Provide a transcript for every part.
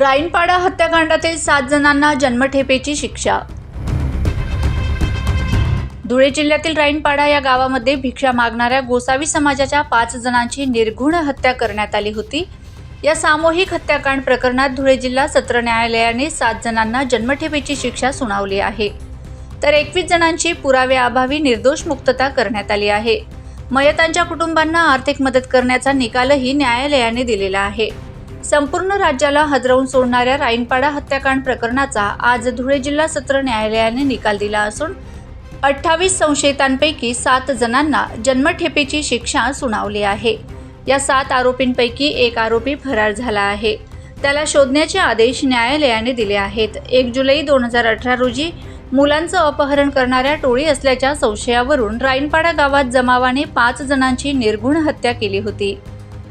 राईनपाडा हत्याकांडातील सात जणांना जन्मठेपेची शिक्षा. धुळे जिल्ह्यातील राईनपाडा या गावामध्ये भिक्षा मागणाऱ्या गोसावी समाजाच्या पाच जणांची निर्घुण हत्या करण्यात आली होती. या सामूहिक हत्याकांड प्रकरणात धुळे जिल्हा सत्र न्यायालयाने सात जणांना जन्मठेपेची शिक्षा सुनावली आहे. तर एकवीस जणांची पुराव्याअभावी निर्दोष मुक्तता करण्यात आली आहे. मयतांच्या कुटुंबांना आर्थिक मदत करण्याचा निकालही न्यायालयाने दिलेला आहे. संपूर्ण राज्याला हदरवून सोडणाऱ्या राईनपाडा हत्याकांड प्रकरणाचा आज धुळे जिल्हा सत्र न्यायालयाने निकाल दिला असून अठ्ठावीस संशयितांपैकी सात जणांना जन्मठेपेची शिक्षा सुनावली आहे. या सात आरोपींपैकी एक आरोपी फरार झाला आहे. त्याला शोधण्याचे आदेश न्यायालयाने दिले आहेत. एक जुलै दोन हजार अठरा रोजी मुलांचं अपहरण करणाऱ्या टोळी असल्याच्या संशयावरून राईनपाडा गावात जमावाने पाच जणांची निर्घुण हत्या केली होती.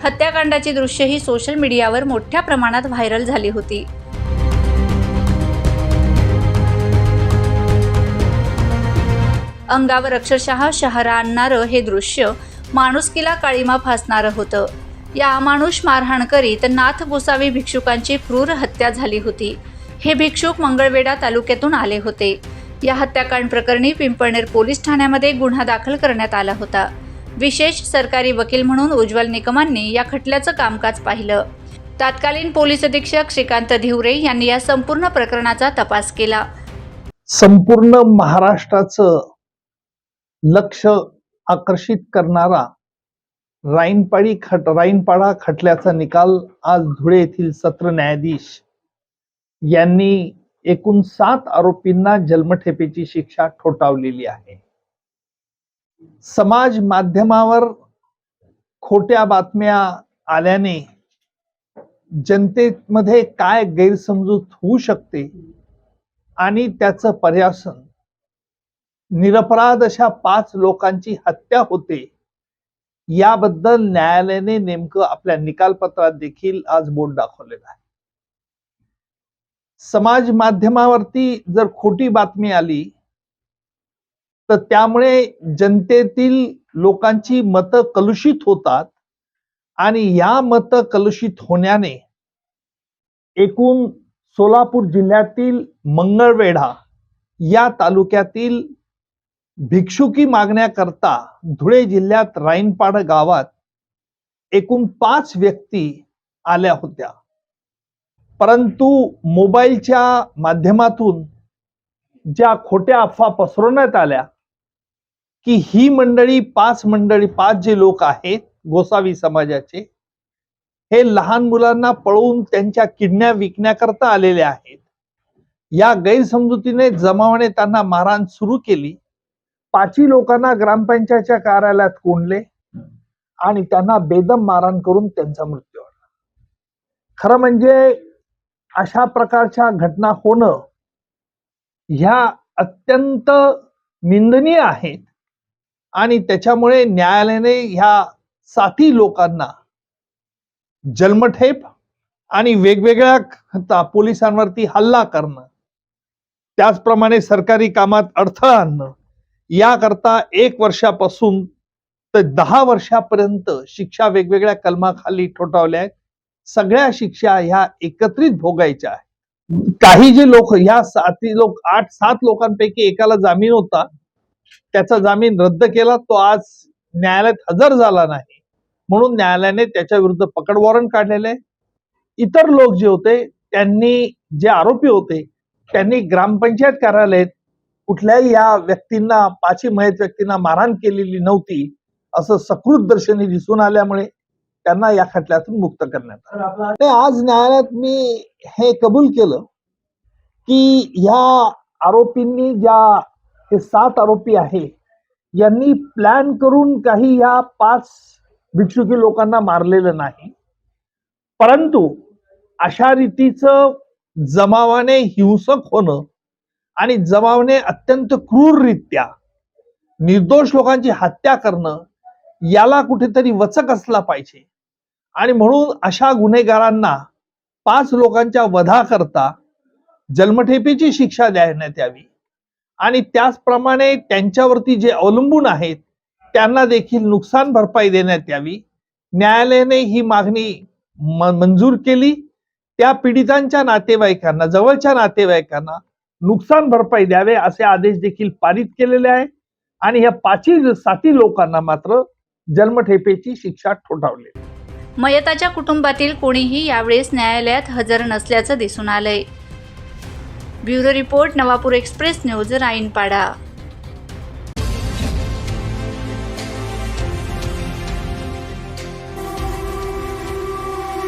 हत्याकांडाची दृश्य ही सोशल मीडियावर मोठ्या प्रमाणात व्हायरल झाली होती. अंगावर अक्षरशः शहरा आणणारं हे दृश्य माणुसकीला काळीमा फासणारं होतं. या अमानुष मारहाण करीत नाथ गोसावी भिक्षुकांची क्रूर हत्या झाली होती. हे भिक्षुक मंगळवेढा तालुक्यातून आले होते. या हत्याकांड प्रकरणी पिंपळनेर पोलीस ठाण्यामध्ये गुन्हा दाखल करण्यात आला होता. विशेष सरकारी वकील म्हणून उज्ज्वल निकमांनी या खटल्याचं कामकाज पाहिलं. तत्कालीन पोलीस अधीक्षक श्रीकांत धिवरे यांनी या संपूर्ण प्रकरणाचा तपास केला. संपूर्ण महाराष्ट्राचं लक्ष आकर्षित करणारा राईनपाडी खट राईनपाडा खटल्याचा निकाल आज धुळे येथील सत्र न्यायाधीश यांनी एकूण सात आरोपींना जन्मठेपेची शिक्षा ठोठावलेली आहे. समाज माध्यमावर खोट्या बातम्या आल्याने जनतेमध्ये काय गैरसमजूत होऊ शकते आणि त्याचं पर्यासन. निरपराध अशा पाच लोकांची हत्या होते याबद्दल न्यायालयाने नेमकं आपल्या निकालपत्रात देखील आज बोट दाखवलेलं आहे. समाज माध्यमावरती जर खोटी बातमी आली तर त्यामुळे जनतेतील लोकांची मतं कलुषित होतात आणि या मतं कलुषित होण्याने एकूण सोलापूर जिल्ह्यातील मंगळवेढा या तालुक्यातील भिक्षुकी मागण्याकरता धुळे जिल्ह्यात राईनपाड गावात एकूण पाच व्यक्ती आल्या होत्या. परंतु मोबाईलच्या माध्यमातून ज्या खोट्या अफवा पसरवण्यात आल्या की ही मंडळी पाच मंडळी पाच जे लोक आहेत गोसावी समाजाचे हे लहान मुलांना पळवून त्यांच्या किडण्या विकण्याकरता आलेले आहेत. या गैरसमजुतीने जमावाने त्यांना मारहाण सुरू केली. पाचवी लोकांना ग्रामपंचायतच्या कार्यालयात कोंडले आणि त्यांना बेदम मारहाण करून त्यांचा मृत्यू झाला. खरं म्हणजे अशा प्रकारच्या घटना होणं ह्या अत्यंत निंदनीय आहेत. आणि त्याच्यामुळे न्यायालयाने ह्या साथी लोकांना जन्मठेप आणि वेगवेगळ्या पोलिसांवरती हल्ला करणं त्याचप्रमाणे सरकारी कामात अडथळा आणणं याकरता एक वर्षापासून तर दहा वर्षापर्यंत शिक्षा वेगवेगळ्या कलमाखाली ठोठावल्या आहेत. सगळ्या शिक्षा ह्या एकत्रित भोगायच्या आहेत. काही जे लोक ह्या साती लोक आठ सात लोकांपैकी एकाला जामीन होता. त्याचा जामीन रद्द केला तो आज न्यायालयात हजर झाला नाही. म्हणून न्यायालयाने त्याच्या विरुद्ध पकड वॉरंट काढलेले. इतर लोक जे होते त्यांनी जे आरोपी होते त्यांनी ग्रामपंचायत कार्यालयात कुठल्याही या व्यक्तींना पाची मयत व्यक्तींना मारहाण केलेली नव्हती असं सकृत दर्शनी दिसून आल्यामुळे त्यांना या खटल्यातून मुक्त करण्यात आलं. आज न्यायालयात मी हे कबूल केलं की ह्या आरोपींनी ज्या हे सात आरोपी आहे. यांनी प्लॅन करून काही या पाच भिक्षुकी लोकांना मारलेलं नाही. परंतु अशा रीतीचं जमावाने हिंसक होणं आणि जमावाने अत्यंत क्रूररित्या निर्दोष लोकांची हत्या करणं याला कुठेतरी वचक असला पाहिजे. आणि म्हणून अशा गुन्हेगारांना पाच लोकांच्या वधाकरता जन्मठेपेची शिक्षा देण्यात यावी. आणि त्याचप्रमाणे त्यांच्यावरती जे अवलंबून आहेत त्यांना देखील नुकसान भरपाई देण्यात यावी. न्यायालयाने ही मागणी म- मंजूर केली. त्या पीडितांच्या नातेवाईकांना जवळच्या नातेवाईकांना नुकसान भरपाई द्यावे असे आदेश देखील पारित केलेले आहे. आणि या पाचही साती लोकांना मात्र जन्मठेपेची शिक्षा ठोठावली. मयताच्या कुटुंबातील कोणीही यावेळेस न्यायालयात हजर नसल्याचं दिसून आलंय. Bureau report Navapur express news Rainpada